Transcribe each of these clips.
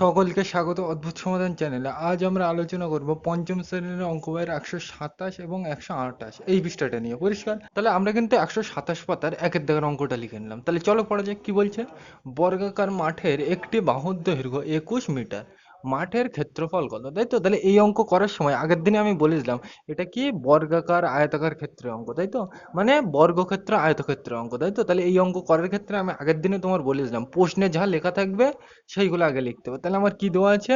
সকলকে স্বাগত অদ্ভুত সমাধান চ্যানেলে। আজ আমরা আলোচনা করব পঞ্চম শ্রেণির অঙ্ক বইয়ের একশো সাতাশ এবং একশো আটাশ। এই বিষয়টা নিয়ে, পরিষ্কার? তাহলে আমরা কিন্তু একশো সাতাশ পাতার একের দাগের অঙ্কটা লিখে নিলাম। তাহলে চলো পড়া যাক কি বলছে? বর্গাকার মাঠের একটি বাহুর দৈর্ঘ্য একুশ মিটার। মাঠের ক্ষেত্রফল কত? তাই তো? তাহলে এই অঙ্ক করার সময়, আগের দিনে আমি বলেছিলাম, এটা কি বর্গাকার আয়তাকার ক্ষেত্রে অঙ্ক, তাই তো? মানে বর্গক্ষেত্র আয়তক্ষেত্র অঙ্ক, তাই তো? তাহলে এই অঙ্ক করার ক্ষেত্রে আমি আগের দিনে তোমার বলেছিলাম, প্রশ্নে যা লেখা থাকবে, সেইগুলো আগে লিখতে হবে। তাহলে আমার কি দেওয়া আছে?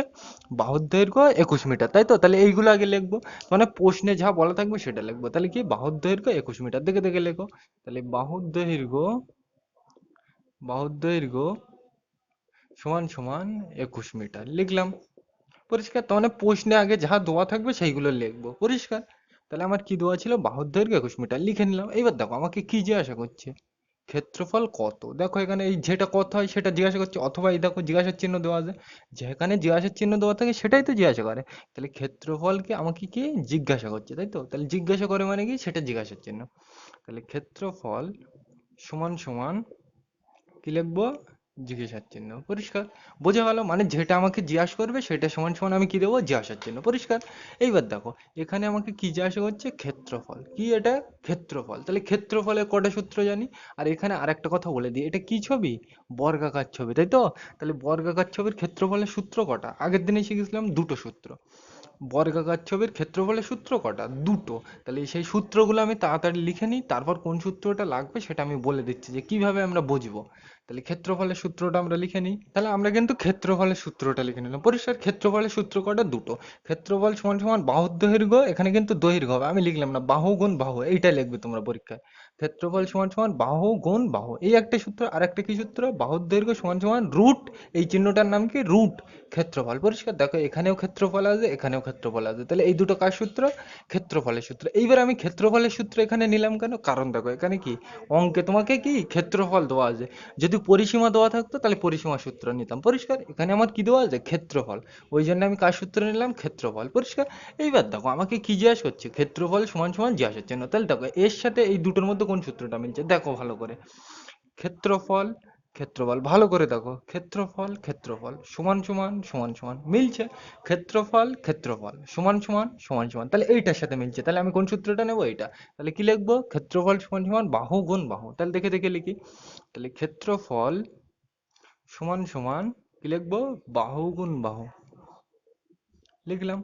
বাহুর দৈর্ঘ্য একুশ মিটার, তাই তো? তাহলে এইগুলো আগে লিখব। মানে প্রশ্নে যা বলা থাকবে, সেটা লিখব। তাহলে কি বাহুর দৈর্ঘ্য একুশ মিটার? দেখে দেখে লেখো। তাহলে বাহুর দৈর্ঘ্য বাহুর দৈর্ঘ্য সমান সমান একুশ মিটার। লিখলাম। পরিষ্কার? তার মানে প্রশ্নে আগে যা দেওয়া থাকবে সেইগুলো লিখব। পরিষ্কার? তাহলে আমার কি দেওয়া ছিল? বাহুর দৈর্ঘ্য একুশ মিটার লিখে নিলাম। এইবার দেখো, আমাকে কি জিজ্ঞাসা করছে? ক্ষেত্রফল কত? দেখো এখানে এই যেটা কত হয় সেটা জিজ্ঞাসা করছে। অথবা এই দেখো জিজ্ঞাসার চিহ্ন দেওয়া আছে। যেখানে জিজ্ঞাসার চিহ্ন দেওয়া থাকে সেটাই তো জিজ্ঞাসা করে। তাহলে ক্ষেত্রফলকে আমাকে কি জিজ্ঞাসা করছে, তাই তো? তাহলে জিজ্ঞাসা করে মানে কি? সেটা জিজ্ঞাসার চিহ্ন। তাহলে ক্ষেত্রফল সমান সমান কি লিখব? জিজ্ঞাসার চিহ্ন পরিষ্কার? বোঝা গেল মানে যেটা আমাকে জিজ্ঞাসা করবে সেটা সমান সমান আমি কি দেবো? জিজ্ঞাসার চিহ্ন পরিষ্কার? এইবার দেখো, এখানে আমাকে কি জিজ্ঞাসা করছে? ক্ষেত্রফল। কি এটা? ক্ষেত্রফল। তাহলে ক্ষেত্রফলের কটা সূত্র জানি? আর এখানে আরেকটা কথা বলে দিই। এটা কি ছবি? বর্গাকার ছবি, তাই তো? তাহলে বর্গাকার ছবির ক্ষেত্রফলের সূত্র কটা? আগের দিনে শিখেছিলাম দুটো সূত্র। বর্গাকার ছবির ক্ষেত্রফলের সূত্র কটা? দুটো। তাহলে সেই সূত্রগুলো আমি তাড়াতাড়ি লিখে নিই। তারপর কোন সূত্রটা লাগবে সেটা আমি বলে দিচ্ছি যে কীভাবে আমরা বুঝব। তাহলে ক্ষেত্রফলের সূত্রটা আমরা লিখে নিই। তাহলে আমরা কিন্তু ক্ষেত্রফলের সূত্রটা লিখে নিলাম। পরিষ্কার, ক্ষেত্রফলের সূত্র কটা দুটো। ক্ষেত্রফল সমান সমান বাহুর দৈর্ঘ্য, এখানে কিন্তু দৈর্ঘ্য হবে। আমি লিখলাম না, বাহু গুণ বাহু এইটা লিখবে তোমরা পরীক্ষায়। ক্ষেত্রফল সমান সমান বাহু গুণ বাহু, এই একটা সূত্র আর একটা কি সূত্র? বাহুর দৈর্ঘ্য সমান সমান রুট, এই চিহ্নটার নাম কি? রুট। ক্ষেত্রফল, পরিষ্কার? দেখো, এখানেও ক্ষেত্রফল আছে, এখানেও ক্ষেত্রফল আছে। তাহলে এই দুটো কার সূত্র? ক্ষেত্রফলের সূত্র। এইবার আমি ক্ষেত্রফলের সূত্র এখানে নিলাম কেন? কারণ দেখো, এখানে কি? অঙ্কে তোমাকে কি? ক্ষেত্রফল দেওয়া আছে। যদি পরিসীমা দেওয়া থাকতো, তাহলে পরিসীমা সূত্র নিতাম। পরিষ্কার, এখানে আমার কি দেওয়া আছে? ক্ষেত্রফল। ওই জন্য আমি কার সূত্র নিলাম? ক্ষেত্রফল। পরিষ্কার? এইবার দেখো, আমাকে কি জিজ্ঞাসা করছে ক্ষেত্রফল সমান সমান জিজ্ঞাসা হচ্ছে। না তাহলে দেখো, এর সাথে এই দুটোর মধ্যে কোন সূত্রটা মিলছে? দেখো ভালো করে। ক্ষেত্রফল ক্ষেত্রফল ভালো করে দেখো, ক্ষেত্রফল ক্ষেত্রফল, সমান সমান সমান সমান, মিলছে, ক্ষেত্রফল ক্ষেত্রফল, সমান সমান সমান সমান, তাহলে এইটার সাথে মিলছে, তাহলে আমি কোন সূত্রটা নেব? এইটা, তাহলে কি লিখব? ক্ষেত্রফল সমান সমান, বাহু গুণ বাহু, তাহলে দেখে দেখে লিখি, তাহলে ক্ষেত্রফল সমান সমান, কি লিখব? বাহু গুণ বাহু, লিখলাম,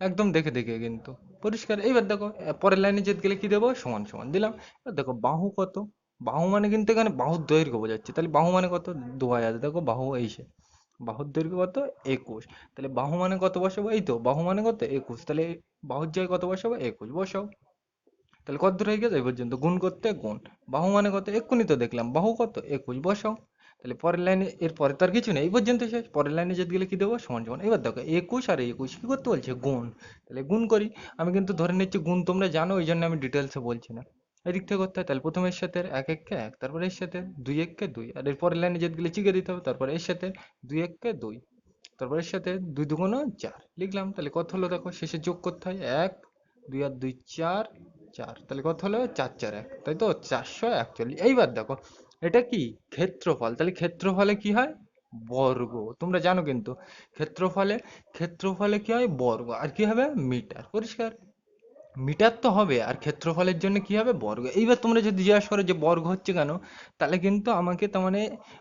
একদম দেখে দেখে কিন্তু, পরিষ্কার, এইবার দেখো, পরের লাইনে যেতে গেলে কি দেবো? সমান সমান, দিলাম, এবার দেখো, বাহু কত? বাহু মানে কিন্তু এখানে বাহুর দৈর্ঘ্য বোঝাচ্ছে। তাহলে বাহু মানে কত? দু হাজার। দেখো বাহু এই সে বাহুর দৈর্ঘ্য কত? একুশ। তাহলে বাহু মানে কত বসাবো? এই তো, বাহু মানে কত? একুশ। তাহলে বাহুর জায়গায় কত বসাবো? একুশ। বসাও। তাহলে কত দূর হয়ে গেছে? এই পর্যন্ত গুণ করতে গুণ। বাহু মানে কত? এক্ষুনি তো দেখলাম। বাহু কত? একুশ। বসাও। তাহলে পরের লাইনে, এর পরে তো আর কিছু নেই। এই পর্যন্ত শেষ। পরের লাইনে যেতে গেলে কি দেবো? সমান সমান। এবার দেখো, একুশ আর একুশ কি করতে বলছে? গুণ। তাহলে গুণ করি। আমি কিন্তু ধরে নিচ্ছি গুণ তোমরা জানো ওই জন্য আমি ডিটেলসে বলছি না। এদিক থেকে করতে হয়, তাহলে প্রথমে এর সাথে এক এককে এক, তারপরে এর সাথে দুই এককে দুই, আর এর পরের লাইনে যেতে গেলে চিকে দিতে হবে, তারপরে এর সাথে দুই এককে দুই, তারপরে এর সাথে দুই দুগুণ চার, লিখলাম, তাহলে কত হলো দেখো, শেষে যোগ করতে হয় এক, দুই আর দুই চার চার, তাহলে কত হলো, চার চার এক, তাই তো চারশো একচল্লিশ, এইবার দেখো, এটা কি ক্ষেত্রফল, তাহলে ক্ষেত্রফলে কি হয়, বর্গ, তোমরা জানো কিন্তু, ক্ষেত্রফলে ক্ষেত্রফলে কি হয়, বর্গ, আর কি হবে, মিটার, পরিষ্কার? মিটার তো হবে, আর ক্ষেত্রফলের জন্য কি হবে? বর্গ। এইবার তোমরা যদি জিজ্ঞাসা করো যে বর্গ হচ্ছে কেন, তাহলে কিন্তু আমাকে তার মানে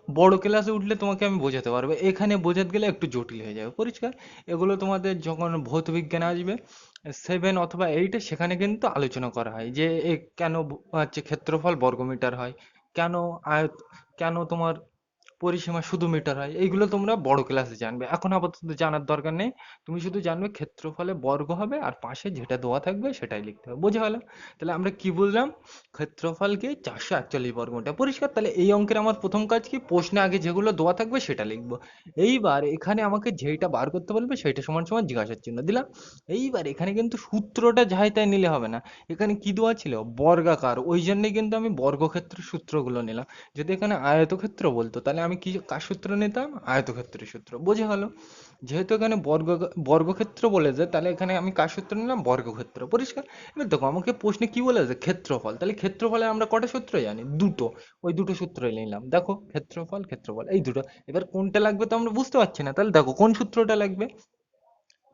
বড় ক্লাসে উঠলে তোমাকে আমি বোঝাতে পারব। এখানে বোঝাতে গেলে একটু জটিল হয়ে যাবে। পরিষ্কার? এগুলো তোমাদের যখন ভৌত বিজ্ঞান আসবে সেভেন অথবা এইটে সেখানে কিন্তু আলোচনা করা হয় যে এ কেন হচ্ছে ক্ষেত্রফল বর্গমিটার হয়? কেন আয়ত কেন তোমার পরিসীমা শুধু মিটার হয়। এইগুলো তোমরা বড় ক্লাসে জানবে। এখন আপাতত জানার দরকার নেই। তুমি শুধু জানবে ক্ষেত্রফলে বর্গ হবে আর পাশে যেটা দেওয়া থাকবে সেটাই লিখতে হবে। বোঝা গেল? তাহলে আমরা কি বললাম ক্ষেত্রফলকে চারশো একচল্লিশ বর্গ মিটার পরিষ্কার? তাহলে এই অঙ্কের আমার প্রথম কাজ কি? প্রশ্নে আগে যেগুলো দেওয়া থাকবে সেটা লিখব। এইবার এখানে আমাকে যেইটা বার করতে বলবে সেইটা সমান সমান জিজ্ঞাসার চিহ্ন দিলাম। এইবার এখানে কিন্তু সূত্রটা যাই তাই নিলে হবে না। এখানে কি দেওয়া ছিল? বর্গাকার। ওই জন্যই কিন্তু আমি বর্গক্ষেত্রের সূত্রগুলো নিলাম। যদি এখানে আয়তক্ষেত্র বলতো, তাহলে আমি আমি কি কার সূত্র নিতাম? আয়তক্ষেত্রের সূত্র। বোঝা গেল? যেহেতু এখানে বর্গ, বর্গক্ষেত্র বলেছে, তাহলে এখানে আমি কার সূত্র নিলাম? বর্গক্ষেত্র। পরিষ্কার? এবার দেখো, আমাকে প্রশ্নে কি বলেছে ক্ষেত্রফল? তাহলে ক্ষেত্রফলে আমরা কটা সূত্র জানি? দুটো। ওই দুটো সূত্র নিলাম। দেখো, ক্ষেত্রফল ক্ষেত্রফল, এই দুটো। এবার কোনটা লাগবে তো আমরা বুঝতে পারছি না। তাহলে দেখো, কোন সূত্রটা লাগবে?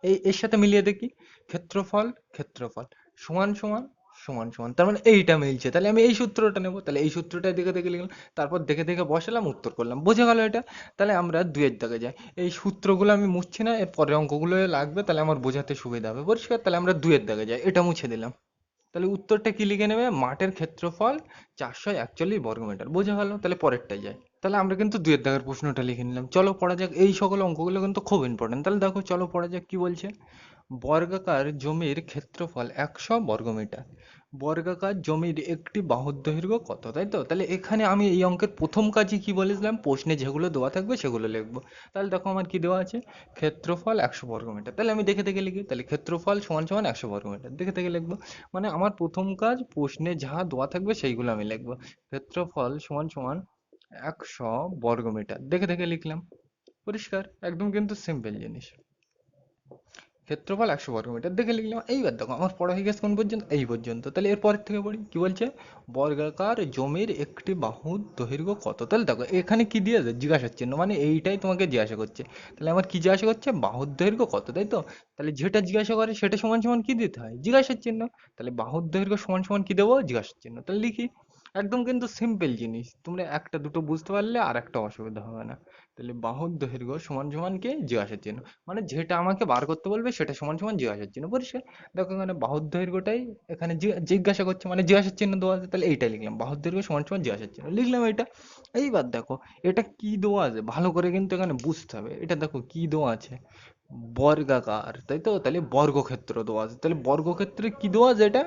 এই, এর সাথে মিলিয়ে দেখি। ক্ষেত্রফল ক্ষেত্রফল। সমান সমান। সমান সমান। তার মানে এইটা মিলছে। তাহলে আমি এই সূত্রটা নেব। তাহলে এই সূত্রটা দেখে দেখে লিখলাম। তারপর দেখে দেখে বসালাম, উত্তর করলাম। বোঝা গেল এটা? তাহলে আমরা দুয়ের দাগে যাই। এই সূত্রগুলো আমি মুছছি না এর পরের অঙ্কগুলো লাগবে। তাহলে আমার বোঝাতে সুবিধা হবে। পরিষ্কার? তাহলে আমরা দুয়ের দাগে যাই। এটা মুছে দিলাম। তাহলে উত্তরটা কি লিখে নেবে? মাঠের ক্ষেত্রফল চারশো একচল্লিশ বর্গমিটার। বোঝা গেল? তাহলে পরেরটায় যাই। তাহলে আমরা কিন্তু দুয়ের দাগের প্রশ্নটা লিখে নিলাম। চলো পড়া যাক। এই সকল অঙ্কগুলো কিন্তু খুব ইম্পর্টেন্ট তাহলে দেখো, চলো পড়া যাক কি বলছে। বর্গাকার জমির ক্ষেত্রফল একশো বর্গমিটার। বর্গাকার জমির একটি বাহুর দৈর্ঘ্য কত, তাই তো? তাহলে এখানে আমি এই অঙ্কের প্রথম কাজই কি বলেছিলাম? প্রশ্নে যেগুলো দেওয়া থাকবে সেগুলো লিখব। তাহলে দেখো আমার কি দেওয়া আছে? ক্ষেত্রফল একশো বর্গমিটার তাহলে আমি দেখে দেখে লিখি। তাহলে ক্ষেত্রফল সমান সমান একশো বর্গমিটার দেখে দেখে লিখব। মানে আমার প্রথম কাজ, প্রশ্নে যা দেওয়া থাকবে সেইগুলো আমি লিখব। ক্ষেত্রফল সমান সমান একশো বর্গমিটার দেখে দেখে লিখলাম। পরিষ্কার। একদম কিন্তু সিম্পল জিনিস। ক্ষেত্রফল একশো বর্গমিটার। দেখে লিখলাম, এইবার দেখো, আমার পড়া হয়ে গেছে কোন পর্যন্ত? এই পর্যন্ত। তাহলে এরপরের থেকে পড়ি, কি বলছে? বর্গাকার জমির একটি বাহুর দৈর্ঘ্য কত? তাহলে দেখো, এখানে কি দিয়েছে? জিজ্ঞাসার চিহ্ন মানে এইটাই তোমাকে জিজ্ঞাসা করছে। তাহলে আমার কি জিজ্ঞাসা করছে? বাহুর দৈর্ঘ্য কত, তাই তো? তাহলে যেটা জিজ্ঞাসা করে সেটা সমান সমান কি দিতে হয়? জিজ্ঞাসার চিহ্ন। তাহলে বাহুর দৈর্ঘ্য সমান সমান কি দেবো? জিজ্ঞাসার চিহ্ন। তাহলে লিখি একদম কিন্তু সিম্পল জিনিস। তোমরা একটা দুটো বুঝতে পারলে আর একটা অসুবিধা হবে না। তাহলে বাহুর দৈর্ঘ্য সমান সমান কে? জিজ্ঞাসার চিহ্ন। মানে যেটা আমাকে বার করতে বলবে সেটা সমান সমান জিজ্ঞাসার চিহ্ন। পরিষ্কার? দেখো এখানে বাহুর দৈর্ঘ্যটাই এখানে জিজ্ঞাসা করছে মানে জিজ্ঞাসার চিহ্ন দেওয়া আছে, তাহলে এইটা লিখলাম। বাহুর দৈর্ঘ্য সমান সমান জিজ্ঞাসার চিহ্ন। লিখলাম এটা। এইবার দেখো, এটা কি দেওয়া আছে? ভালো করে কিন্তু এখানে বুঝতে হবে। এটা দেখো কি দেওয়া আছে? বর্গাকার, তাই তো? তাহলে বর্গক্ষেত্র দেওয়া আছে। তাহলে বর্গক্ষেত্রে কি দেওয়া আছে এটা?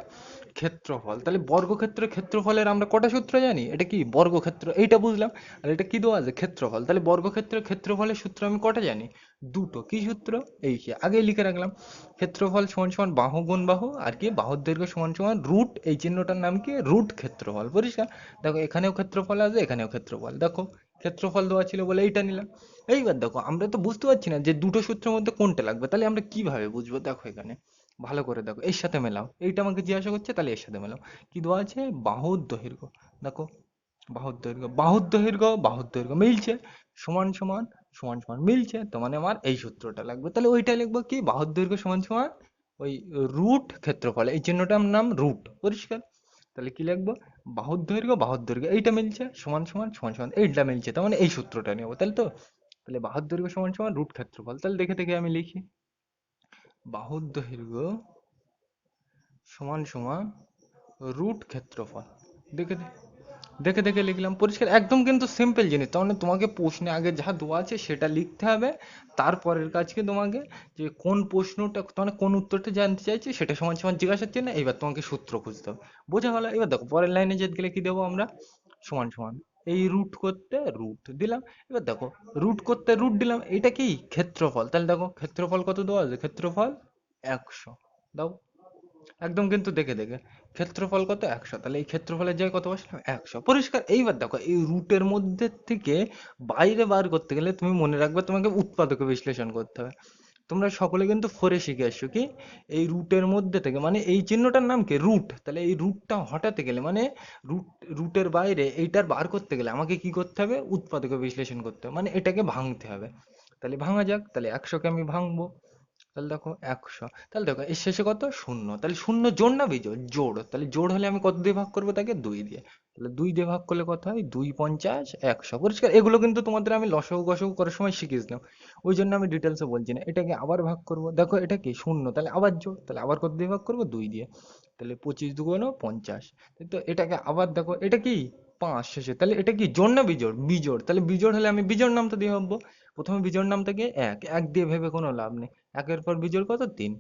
ক্ষেত্রফল, তাহলে বর্গক্ষেত্রের ক্ষেত্রফলের আমরা কটা সূত্র জানি? এটা কি? বর্গক্ষেত্র, এইটা বুঝলাম। আর এটা কি দেওয়া আছে? ক্ষেত্রফল। তাহলে বর্গক্ষেত্রের ক্ষেত্রফলের সূত্র আমি কটা জানি? দুটো। কি সূত্র? এই যে আগেই লিখে রাখলাম। ক্ষেত্রফল সমান সমান বাহু গুণ বাহু, আর কি? বাহুর দৈর্ঘ্য সমান সমান রুট। এই চিহ্নটার নাম কি? রুট ক্ষেত্রফল। পরিষ্কার? দেখো, এখানেও ক্ষেত্রফল আছে, এখানেও ক্ষেত্রফল। দেখো, ক্ষেত্রফল দেওয়া ছিল বলে এইটা নিলাম। এইবার দেখো, আমরা তো বুঝতে পারছি না যে দুটো সূত্রের মধ্যে কোনটা লাগবে। তাহলে আমরা কীভাবে বুঝব? দেখো এখানে। ভালো করে দেখো, এর সাথে মেলাও। এইটা আমাকে জিজ্ঞাসা করছে, তাহলে এর সাথে মেলাও। কি দেওয়া আছে? বাহুর দৈর্ঘ্য। দেখো, বাহুর দৈর্ঘ্য বাহুর দৈর্ঘ্য বাহুর দৈর্ঘ্য, মিলছে। সমান সমান সমান সমান মিলছে। তো মানে আমার এই সূত্রটা লাগবে। তাহলে ওইটা লিখব কি? বাহুর দৈর্ঘ্য সমান সমান ওই রুট ক্ষেত্রফল। এই চিহ্নটার নাম রুট। পরিষ্কার? তাহলে কি লিখব? বাহুর দৈর্ঘ্য বাহুর দৈর্ঘ্য। এইটা মিলছে, সমান সমান সমান সমান। এইটা মিলছে, তার মানে এই সূত্রটা নেব তাহলে তো? তাহলে বাহুর দৈর্ঘ্য সমান সমান রুট ক্ষেত্রফল। তাহলে দেখে দেখে আমি লিখি। বাহুর দৈর্ঘ্য সমান সমান রুট ক্ষেত্রফল। দেখে দেখে দেখে লিখলাম, পরিষ্কার, একদম কিন্তু সিম্পল জিনিস। তার মানে তোমাকে প্রশ্নে আগে যা দেওয়া আছে সেটা লিখতে হবে, তারপরের কাজকে তোমাকে? যে কোন প্রশ্নটা মানে কোন উত্তরটা জানতে চাইছি সেটা সমান সমান জিজ্ঞাসা হচ্ছে না, এবার তোমাকে সূত্র খুঁজতে হবে। বোঝা গেল, এবার দেখো, পরের লাইনে যেতে গেলে কি দেবো আমরা? সমান সমান এই রুট করতে রুট দিলাম। এবার দেখো রুট করতে রুট দিলাম এটা কি? ক্ষেত্রফল। তাহলে দেখো, ক্ষেত্রফল কত দেওয়া আছে? ক্ষেত্রফল একশো। দাও। একদম কিন্তু দেখে দেখে। ক্ষেত্রফল কত? একশো। তাহলে এই ক্ষেত্রফলের জায়গায় কত বসলাম? একশো। পরিষ্কার। এইবার দেখো, এই রুটের মধ্যে থেকে বাইরে বার করতে গেলে তুমি মনে রাখবে, তোমাকে উৎপাদক বিশ্লেষণ করতে হবে। তোমরা সকলে কিন্তু ফোরে শিখে আসছো কি? এই রুটের মধ্যে থেকে মানে এই চিহ্নটার নাম কি? রুট। তাহলে এই রুটটা হটাতে গেলে মানে রুট, রুটের বাইরে এইটার বার করতে গেলে আমাকে কি করতে হবে? উৎপাদকে বিশ্লেষণ করতে হবে মানে এটাকে ভাঙতে হবে। তাহলে ভাঙা যাক, তাহলে একশোকে আমি ভাঙবো। তাহলে দেখো একশো। তাহলে দেখো, এর শেষে কত? শূন্য। তাহলে শূন্য জোড় না বিজোড়? জোড়। তাহলে জোড় হলে আমি কত দিয়ে ভাগ করব তাকে? দুই দিয়ে। তাহলে দুই দিয়ে ভাগ করলে কত হয়? দুই পঞ্চাশ, একশো। পরিষ্কার? এগুলো কিন্তু তোমাদের আমি লসগু গসগু করার সময় শিখিয়েছিলাম ওই জন্য আমি ডিটেলসে বলছি না। এটাকে আবার ভাগ করব। দেখো, এটা কি? শূন্য। তাহলে আবার জোড়। তাহলে আবার কত দিয়ে ভাগ করব? দুই দিয়ে। তাহলে পঁচিশ দুগুণ পঞ্চাশ। তো এটাকে আবার দেখো, এটা কি? পাঁচ শেষে। তাহলে এটা কি জোড় না বিজোড়? বিজোড়। তাহলে বিজোড় হলে আমি বিজোড় নামটা দিয়ে ভাববো। প্রথমে বিজোড় নামটা কি? এক। এক দিয়ে ভেবে কোনো লাভ নেই। একের পর বিজোড় কত? তিন।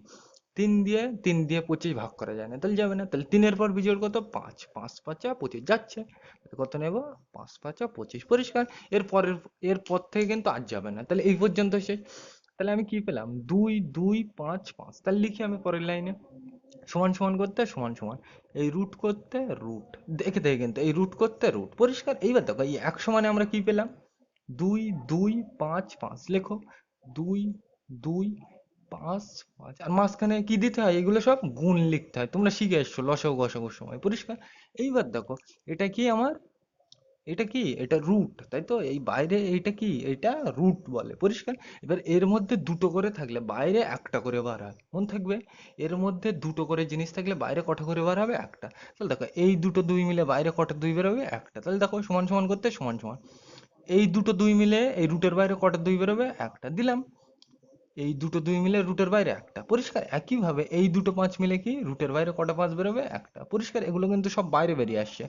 তিন দিয়ে তিন দিয়ে পঁচিশ ভাগ করা যায় না। তাহলে যাবে না। তাহলে তিনের পর বিজোড় কত? পাঁচ। পাঁচ পাঁচা পঁচিশ যাচ্ছে। কত নেব? পাঁচ পাঁচা পঁচিশ। পরিষ্কার। এর পরের, এর পর থেকে কিন্তু আর যাবে না। তাহলে এই পর্যন্ত শেষ। তাহলে আমি কি পেলাম? দুই দুই, পাঁচ পাঁচ। তাহলে লিখি আমি পরের লাইনে। সমান সমান করতে, সমান সমান। এই রুট করতে রুট দেখে দেখে কিন্তু, এই রুট করতে রুট পরিষ্কার? এইবার দেখো, এই একশো মানে আমরা কি পেলাম? দুই দুই, পাঁচ পাঁচ। লেখো। দুই দুই, পাঁচ পাঁচ। আর মাঝখানে কি দিতে হয়? এগুলো সব গুণ লিখতে হয়। তোমরা শিখে এসছো লসাগু গসাগুর সময়। পরিষ্কার? এইবার দেখো, এটা কি আমার? এটা কি? এটা রুট তাই তো? এই বাইরে এইটা কি? এটা রুট বলে, পরিষ্কার? এবার এর মধ্যে দুটো করে থাকলে বাইরে একটা করে বার হয়, মন থাকবে? এর মধ্যে দুটো করে জিনিস থাকলে বাইরে কটা করে বার হবে? একটা। তাহলে দেখো, এই দুটো দুই মিলে বাইরে কটা দুই বেরোবে একটা। তাহলে দেখো, সমান সমান করতে সমান সমান। এই দুটো দুই মিলে এই রুটের বাইরে কটা দুই বেরোবে? একটা। দিলাম। এই দুটো দুই মিলে রুটের বাইরে একটা। পরিষ্কার? একইভাবে এই দুটো পাঁচ মিলে কি? রুটের বাইরে কটা পাঁচ বেরোবে? একটা। পরিষ্কার? এগুলো কিন্তু সব বাইরে বেরিয়ে আসছে।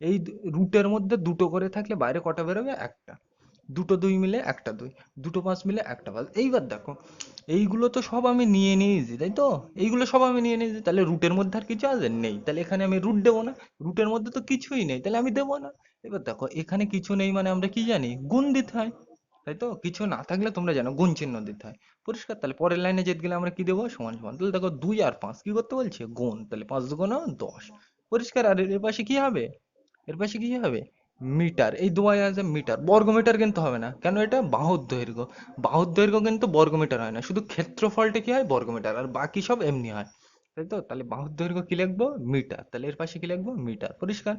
এই রুটের মধ্যে দুটো করে থাকলে বাইরে কটা বেরোবে? একটা। দুটো দুই মিলে একটা দুই। দুটো পাঁচ মিলে একটা পাঁচ। এইবার দেখো, এইগুলো তো সব আমি নিয়ে নিয়েছি, তাই তো? এইগুলো সব আমি নিয়ে নিয়েছি। তাহলে রুটের মধ্যে আর কিছু আছে? নেই। তাহলে এখানে আমি রুট দেবো না। রুটের মধ্যে তো কিছুই নেই। তাহলে আমি দেবো না। এবার দেখো, এখানে কিছু নেই মানে আমরা কি জানি? গুণ দিতে হয়, তাই তো? কিছু না থাকলে তোমরা জানো, গুণ চিহ্ন দিতে হয়। পরিষ্কার? তাহলে পরের লাইনে যেতে গেলে আমরা কি দেবো? সমান সমান। তাহলে দেখো, দুই আর পাঁচ কি করতে বলছে? গুণ। তাহলে পাঁচ দুগুণ দশ। পরিষ্কার? আর এর পাশে কি হবে? এর পাশে কি হবে? মিটার। এই দুয়ায় আছে মিটার। বর্গ মিটার কিন্তু হবে না। কেন এটা? বাহুর দৈর্ঘ্য। বাহুর দৈর্ঘ্য কিন্তু বর্গ মিটার হয় না। শুধু ক্ষেত্রফলটা কি হয়? বর্গ মিটার আর বাকি সব এমনি হয়। তাই তো? তাহলে বাহুর দৈর্ঘ্য কি লিখব? মিটার। তাহলে এর পাশে কি লিখব? মিটার। পরিষ্কার?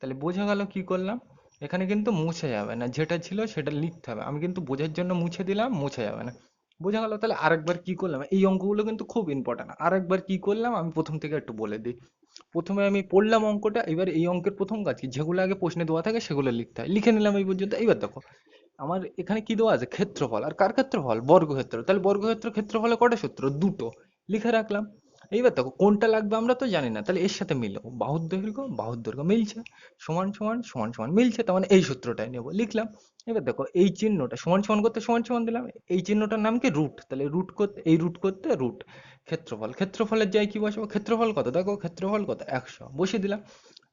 তাহলে বোঝা গেল কি করলাম? এখানে কিন্তু মুছে যাবে না। যেটা ছিল সেটা লিখতে হবে। আমি কিন্তু বোঝার জন্য মুছে দিলাম, মুছে যাবে না। বোঝা গেল। তাহলে আরেকবার কি করলাম? এই অঙ্কগুলো কিন্তু খুব ইম্পর্টেন্ট আরেকবার কি করলাম? আমি প্রথম থেকে একটু বলে দিই। প্রথমে আমি পড়লাম অঙ্কটা, এবার এই অঙ্কের প্রথম কাজ কি? যেগুলো আগে প্রশ্নে দেওয়া থাকে সেগুলো লিখতে হয়। লিখে নিলাম এই পর্যন্ত। এবার দেখো, আমার এখানে কি দেওয়া আছে? ক্ষেত্রফল। আর কার ক্ষেত্রফল? বর্গক্ষেত্র। তাহলে বর্গক্ষেত্র ক্ষেত্রফলে কটা সূত্র? দুটো। লিখে রাখলাম। এইবার দেখো, কোনটা লাগবে আমরা তো জানি না। তাহলে এর সাথে মিলবো বাহুর দৈর্ঘ্য বাহুর দৈর্ঘ্য মিলছে। সমান সমান সমান সমান মিলছে। তার মানে এই সূত্রটাই নেব। লিখলাম। এবার দেখো, এই চিহ্নটা সমান সমান করতে সমান সমান দিলাম। এই চিহ্নটার নাম কি? রুট। তাহলে রুট করতে, এই রুট করতে রুট। ক্ষেত্রফল, ক্ষেত্রফলের জায়গায় কি বসাবো? ক্ষেত্রফল কত? দেখো ক্ষেত্রফল কত? একশো। বসিয়ে দিলাম।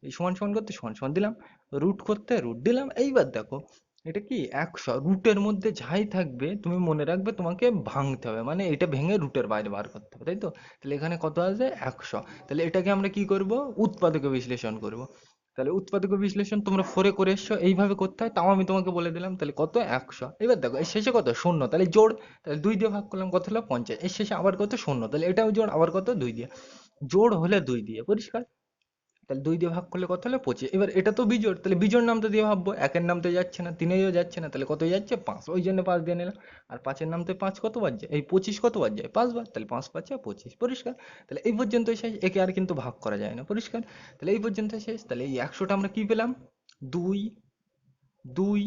এই সমান সমান করতে সমান সমান দিলাম। রুট করতে রুট দিলাম। এইবার দেখো, এটা কি? একশো। রুটের মধ্যে যাই থাকবে, তুমি মনে রাখবে তোমাকে ভাঙতে হবে। মানে এটা ভেঙে রুটের বাইরে বার করতে হবে, তাই তো? তাহলে এখানে কত আছে একশো। তাহলে এটাকে আমরা কি করব? উৎপাদকে বিশ্লেষণ করব। তাহলে উৎপাদক বিশ্লেষণ তোমরা ফোরে করে এসছো, এইভাবে করতে হয়, তাও আমি তোমাকে বলে দিলাম, তাহলে কত? একশো। এবার দেখো, এর শেষে কত? শূন্য। তাহলে জোর তাহলে দুই দিয়ে ভাগ করলাম, কত হলো? পঞ্চাশ। এর শেষে আবার কত? শূন্য। তাহলে এটাও জোর আবার কত? দুই দিয়ে। জোর হলে দুই দিয়ে। পরিষ্কার? তাহলে দুই দিয়ে ভাগ করলে কত হলো? পঁচিশ। এবার এটা তো বিজোড়, তাহলে বিজোড় নামটা দিয়ে ভাববো। একের নাম তো যাচ্ছে না তিনেরও যাচ্ছে না, তাহলে কত যাচ্ছে? পাঁচ। ওই জন্য পাঁচ দিয়ে নিলাম। আর পাঁচের নাম তো পাঁচ কতবার যায়? এই পঁচিশ কতবার যায়? পাঁচবার তাহলে পাঁচ, পাঁচে পঁচিশ। পরিষ্কার? তাহলে এই পর্যন্ত শেষ। একে আর কিন্তু ভাগ করা যায় না। পরিষ্কার? তাহলে এই পর্যন্ত শেষ। তাহলে এই একশোটা আমরা কি পেলাম? দুই দুই,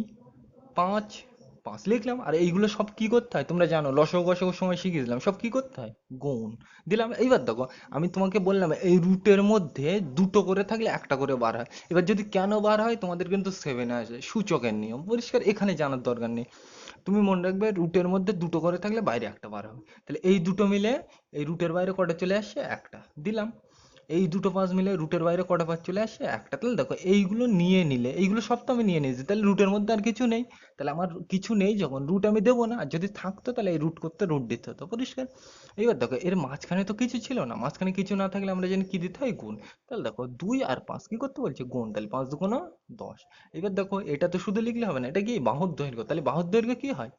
পাঁচ পাঁচ লিখলাম, আর এইগুলো সব কি করতে হয়? তোমরা জানো, লসগু গসগু সময় শিখিয়ে দিলাম সব কি করতে হয়? গুণ। দিলাম, এইবার দেখো, আমি তোমাকে বললাম, এই রুটের মধ্যে দুটো করে থাকলে একটা করে বার হয়। এবার যদি কেন বার হয়, তোমাদের কিন্তু সেভেনে আসে, সূচকের নিয়ম। পরিষ্কার, এখানে জানার দরকার নেই। তুমি মনে রাখবে, রুটের মধ্যে দুটো করে থাকলে বাইরে একটা বার হবে। তাহলে এই দুটো মিলে এই রুটের বাইরে কটা চলে আসছে একটা। দিলাম। এই দুটো পাঁচ মিলে রুটের বাইরে কটা পাঁচ চলে আসছে একটা তাহলে দেখো, এইগুলো নিয়ে নিলে, এইগুলো সব তো আমি নিয়ে নিয়েছি, তাহলে রুটের মধ্যে আর কিছু নেই। তাহলে আমার কিছু নেই, যখন রুট আমি দেবো না, আর যদি থাকতো তাহলে এই রুট করতে রুট দিতে হতো, পরিষ্কার? এইবার দেখো, এর মাঝখানে তো কিছু ছিল না, মাঝখানে কিছু না থাকলে আমরা জানি কি দিতে হয়? গুণ। তাহলে দেখো, দুই আর পাঁচ কি করতে বলছে? গুণ। তাহলে পাঁচ দুগুণ দশ। এবার দেখো, এটা তো শুধু লিখলে হবে না, এটা কি? বাহুর দৈর্ঘ্য। তাহলে বাহুর দৈর্ঘ্য কি হয়?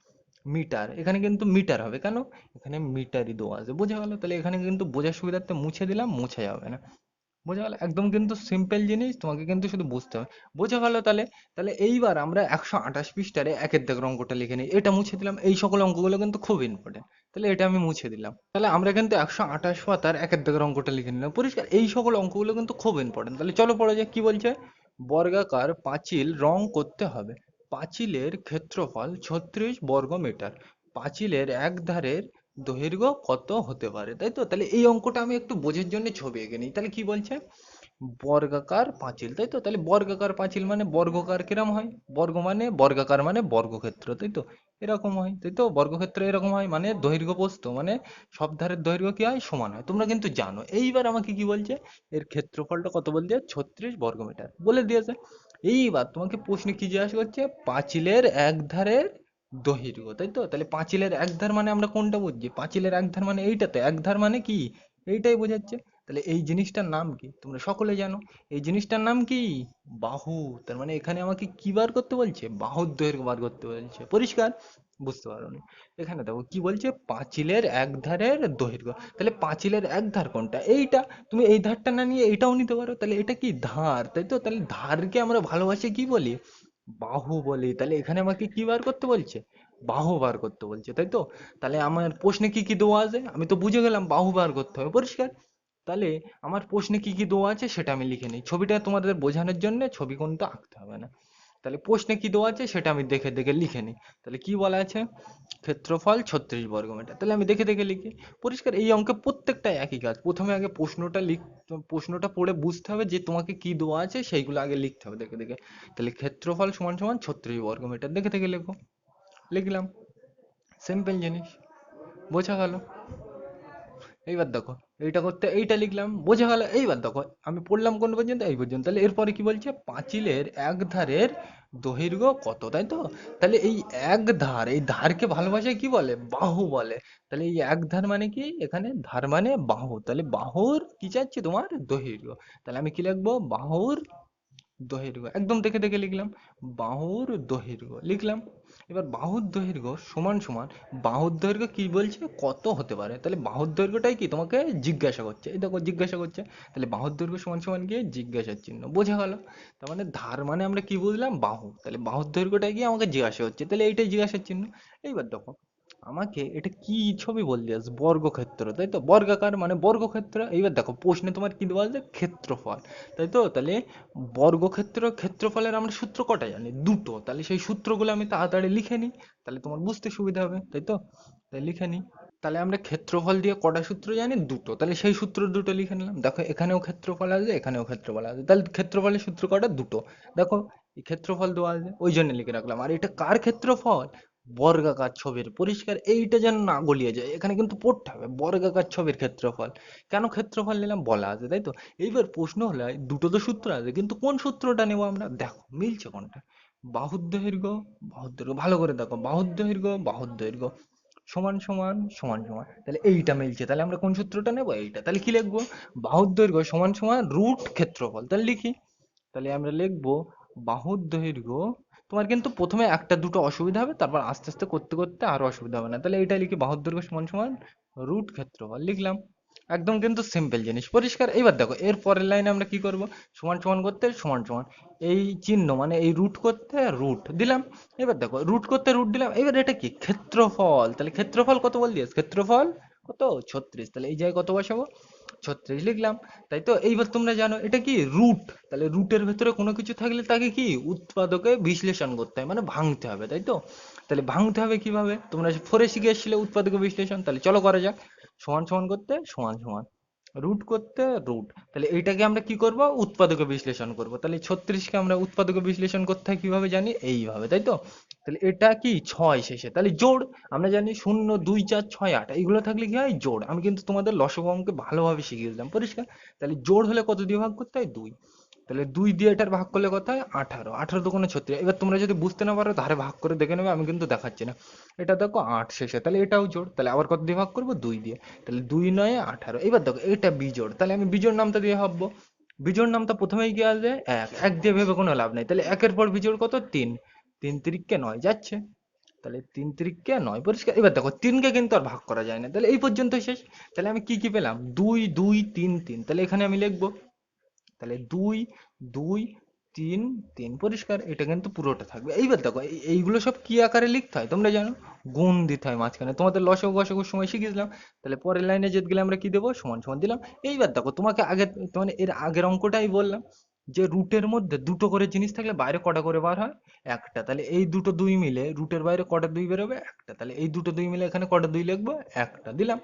মিটার এখানে কিন্তু মিটার হবে। কেন? এখানে মিটারই দেওয়া আছে। বোঝা গেল? তাহলে এখানে কিন্তু বোঝার সুবিধার্থে মুছে দিলাম মুছে যাবে না। বোঝা গেল? একদম কিন্তু সিম্পল জিনিস, তোমাকে কিন্তু শুধু বুঝতে হবে। বোঝা গেল তাহলে? তাহলে এইবার আমরা একশো আঠাশ পৃষ্ঠারে একের দাগের অঙ্কটা লিখে নিই। এটা মুছে দিলাম। এই সকল অঙ্কগুলো কিন্তু খুব ইম্পর্টেন্ট তাহলে এটা আমি মুছে দিলাম। তাহলে আমরা কিন্তু একশো আঠাশ পাতার একের দাগের অঙ্কটা লিখে নিলাম। পরিষ্কার, এই সকল অঙ্কগুলো কিন্তু খুব ইম্পর্টেন্ট তাহলে চলো পড়া যাক কি বলছে? বর্গাকার পাঁচিল রং করতে হবে। পাঁচিলের ক্ষেত্রফল ছত্রিশ বর্গ মিটার পাঁচিলের এক ধারের দৈর্ঘ্য কত হতে পারে? তাই তো? তাহলে এই অঙ্কটা আমি একটু বোঝার জন্য ছবি এঁকে নিই। তাহলে কি বলছে? বর্গাকার পাঁচিল, তাই তো? তাহলে বর্গাকার পাঁচিল মানে বর্গকার কিরম হয়? বর্গ মানে বর্গাকার মানে বর্গক্ষেত্র, তাই তো? এরকম হয়, তাই তো? বর্গক্ষেত্র এরকম হয় মানে দৈর্ঘ্য প্রস্থ মানে সব ধারের দৈর্ঘ্য কি হয়? সমান হয়। তোমরা কিন্তু জানো। এইবার আমাকে কি বলছে? এর ক্ষেত্রফলটা কত বলছে? ছত্রিশ বর্গমিটার। বলে দিয়েছে। এইবার তোমাকে প্রশ্নে কি জিজ্ঞাসা করছে? পাঁচিলের এক ধারের দৈর্ঘ্য তাই তো? তাহলে পাঁচিলের এক ধার মানে আমরা কোনটা বুঝছি? পাঁচিলের এক ধার মানে এইটাতে এক ধার মানে কি? এইটাই বোঝাচ্ছে। তাহলে এই জিনিসটার নাম কি? তোমরা সকলে জানো। এই জিনিসটার নাম কি? বাহু। তার মানে এখানে আমাকে কি বার করতে বলছে? বাহুর দৈর্ঘ্য বার করতে বলছে। পরিষ্কার? বুঝতে পারো পারোনি এখানে দেখো, কি বলছে? পাঁচিলের এক ধারের দৈর্ঘ্য। তাহলে পাঁচিলের এক ধার কোনটা? এইটা। তুমি এই ধারটা না নিয়ে এটাও নিতে পারো। তাহলে এটা কি ধার? তাই তো? তাহলে ধারকে আমরা ভালোবাসে কি বলি? বাহু বলি। তাহলে এখানে আমাকে কি বার করতে বলছে? বাহু বার করতে বলছে। তাই তো? তাহলে আমার প্রশ্নে কি কি দেওয়া আছে? আমি তো বুঝে গেলাম, বাহু বার করতে হবে। পরিষ্কার? তাহলে আমার প্রশ্নে কি কি দেওয়া আছে সেটা আমি লিখে নিই। ছবিটা তোমাদের বোঝানোর জন্য ছবি কোনটা আঁকতে হবে না। তাহলে প্রশ্নে কি দেওয়া আছে সেটা আমি দেখে দেখে লিখে নিই। তাহলে কি বলা আছে? ক্ষেত্রফল ছত্রিশ বর্গমিটার তাহলে আমি দেখে দেখে লিখি। পরিষ্কার, এই অঙ্কে প্রত্যেকটা একই কাজ। প্রথমে আগে প্রশ্নটা লিখ, প্রশ্নটা পড়ে বুঝতে হবে যে তোমাকে কি দেওয়া আছে সেইগুলো আগে লিখতে হবে দেখে দেখে। তাহলে ক্ষেত্রফল সমান সমান ছত্রিশ বর্গমিটার দেখে দেখে লেখো। লিখলাম। সিম্পল জিনিস। বোঝা গেল। এইবার দেখো। এইটা করতে, এইটা লিখলাম, বোঝা গেল, এইবার দেখো, আমি পড়লাম কোন পর্যন্ত, এই পর্যন্ত। তাহলে এরপরে কি বলছে? পাঁচিলের এক ধারের দৈর্ঘ্য কত, তাই তো? তাহলে এই এক ধার এই ধারকে ভালোবাসায় কি বলে? বাহু বলে। তাহলে এই এক ধার মানে কি? এখানে ধার মানে বাহু। তাহলে বাহুর কি চাচ্ছে তোমার দৈর্ঘ্য। তাহলে আমি কি লিখব? বাহুর দৈর্ঘ্য। একদম দেখে দেখে লিখলাম। বাহুর দৈর্ঘ্য। লিখলাম। এবার বাহুর দৈর্ঘ্য সমান সমান বাহুর দৈর্ঘ্য কি বলছে? কত হতে পারে? তাহলে বাহুর দৈর্ঘ্যটাই কি? তোমাকে জিজ্ঞাসা করছে। এই দেখো, জিজ্ঞাসা করছে। তাহলে বাহুর দৈর্ঘ্য সমান সমান গিয়ে জিজ্ঞাসার চিহ্ন বোঝা গেল। তার মানে ধার মানে আমরা কি বুঝলাম? বাহু। তাহলে বাহুর দৈর্ঘ্যটাই গিয়ে আমাকে জিজ্ঞাসা হচ্ছে। তাহলে এইটাই জিজ্ঞাসার চিহ্ন। এইবার দেখো আমাকে এটা কি ছবি বল দিয়েছে বর্গক্ষেত্র, তাই তো? বর্গাকার মানে বর্গক্ষেত্র? এইবার দেখো, প্রশ্নে তোমার কি দেওয়া আছে? ক্ষেত্রফল। তাই তো? তাহলে বর্গক্ষেত্র, ক্ষেত্রফলের আমরা সূত্র কটা জানি? দুটো। তাহলে সেই সূত্রগুলো আমি তাড়াতাড়ি লিখে নিই। তাহলে তোমার বুঝতে সুবিধা হবে, তাই তো? তাই লিখে নিই। তাহলে আমরা ক্ষেত্রফল দিয়ে কটা সূত্র জানি? দুটো। তাহলে সেই সূত্র দুটো লিখে নিলাম। দেখো, এখানেও ক্ষেত্রফল আছে, এখানেও ক্ষেত্রফল আছে। তাহলে ক্ষেত্রফলের সূত্র কটা? দুটো। দেখো, এই ক্ষেত্রফল দেওয়া আছে, ওই জন্য লিখে রাখলাম। আর এটা কার ক্ষেত্রফল? বর্গাকার ছবির, পরিষ্কার এইটা যেন না গলিয়ে যায়, এখানে কিন্তু পড়তে হবে, বর্গাকার ছবির ক্ষেত্রফল। কেন ক্ষেত্রফল নিলাম? বলা আছে, তাই তো? এইবার প্রশ্ন হলো, দুটো তো সূত্র আছে, কিন্তু কোন সূত্রটা নেব আমরা? দেখো, মিলছে কোনটা? বাহুর দৈর্ঘ্য বাহুর দৈর্ঘ্য ভালো করে দেখো বাহুর দৈর্ঘ্য বাহুর দৈর্ঘ্য সমান সমান সমান সমান, তাহলে এইটা মিলছে, তাহলে আমরা কোন সূত্রটা নেব? এইটা, তাহলে কি লিখব? বাহুর দৈর্ঘ্য সমান সমান, রুট ক্ষেত্রফল, তাহলে লিখি। তাহলে আমরা লিখব বাহুর দৈর্ঘ্য তোমার কিন্তু প্রথমে একটা, দুটো অসুবিধা হবে, তারপর আস্তে আস্তে করতে করতে আরও অসুবিধা হবে না। তাহলে এটা লিখি দৈর্ঘ্য সমান সমান, রুট ক্ষেত্রফল লিখলাম। একদম কিন্তু সিম্পল জিনিস। পরিষ্কার। এইবার দেখো, এর পরের লাইনে আমরা কি করব? সমান সমান করতে, সমান সমান। এই চিহ্ন মানে এই রুট করতে রুট দিলাম। এবার দেখো রুট করতে রুট দিলাম। এবার এটা কি? ক্ষেত্রফল। তাহলে ক্ষেত্রফল কত বল দিয়েছে? ক্ষেত্রফল কত? ছত্রিশ। তাহলে এই জায়গায় কত বসাবো? ছত্রিশ লিখলাম। তাই তো? এইবার তোমরা জানো, এটা কি রুট তাহলে রুটের ভেতরে কোনো কিছু থাকলে তাকে কি? উৎপাদকে বিশ্লেষণ করতে হয় মানে ভাঙতে হবে, তাই তো? তাহলে ভাঙতে হবে কীভাবে? তোমরা ফোরে শিখে এসেছিলে উৎপাদক বিশ্লেষণ, তাহলে চলো করা যাক। সমান সমান করতে, সমান সমান। রুট করতে রুট তাহলে এইটাকে আমরা কি করব? উৎপাদকে বিশ্লেষণ করব। তাহলে ছত্রিশকে আমরা উৎপাদকে বিশ্লেষণ করতে হয় কীভাবে জানি? এইভাবে, তাই তো? তাহলে এটা কি? ছয় শেষে। তাহলে জোড়, আমরা জানি শূন্য, দুই, চার, ছয়, আট, এইগুলো থাকলে কি হয়? জোড়। আমি কিন্তু তোমাদের লসগু ভালোভাবে শিখিয়ে দিলাম। পরিষ্কার? তাহলে জোড় হলে কত দিয়ে ভাগ করতে হয়? দুই। তাহলে দুই দিয়ে এটার ভাগ করলে কত হয়? আঠারো। আঠারো দোকানে ছত্রিশ। এবার তোমরা যদি বুঝতে না পারো ধারে ভাগ করে দেখে নেবে, আমি কিন্তু দেখাচ্ছি না। এটা দেখো আট শেষে। তাহলে এটাও জোড়। তাহলে আবার কত দিয়ে ভাগ করব? দুই দিয়ে। তাহলে দুই নয়, আঠারো। এবার দেখো, এটা বিজোড়। তাহলে আমি বিজোড় নামটা দিয়ে ভাববো। বিজোড় নামটা প্রথমেই কি আসবে? এক। এক দিয়ে ভেবে কোনো লাভ নেই। তাহলে একের পর বিজোড় কত? তিন। তিন তিরিককে নয়। যাচ্ছে। তাহলে তিন তিরিককে নয়। পরিষ্কার। এবার দেখো, তিনকে কিন্তু আর ভাগ করা যায় না। তাহলে এই পর্যন্ত শেষ। তাহলে আমি কি কি পেলাম? দুই দুই, তিন তিন। তাহলে এখানে আমি লিখব তাহলে দুই দুই, তিন তিন পরিষ্কার, এটা কিন্তু পুরোটা থাকবে। এইবার দেখো, এই- এইগুলো সব কি আকারে লিখতে হয় তোমরা জানো? গুণ দিতে হয় মাঝখানে। তোমাদের লসক গসকের সময় শিখেছিলাম তাহলে পরের লাইনে যেতে গেলে আমরা কি দেবো? সমান সমান দিলাম। এইবার দেখো, তোমাকে আগে মানে এর আগের অঙ্কটাই বললাম যে রুটের মধ্যে দুটো করে জিনিস থাকলে বাইরে কটা করে বার হয়? একটা। তাহলে এই দুটো দুই মিলে রুটের বাইরে কটা দুই বেরোবে? একটা। তাহলে এই দুটো দুই মিলে এখানে কটা দুই লিখব? একটা। দিলাম।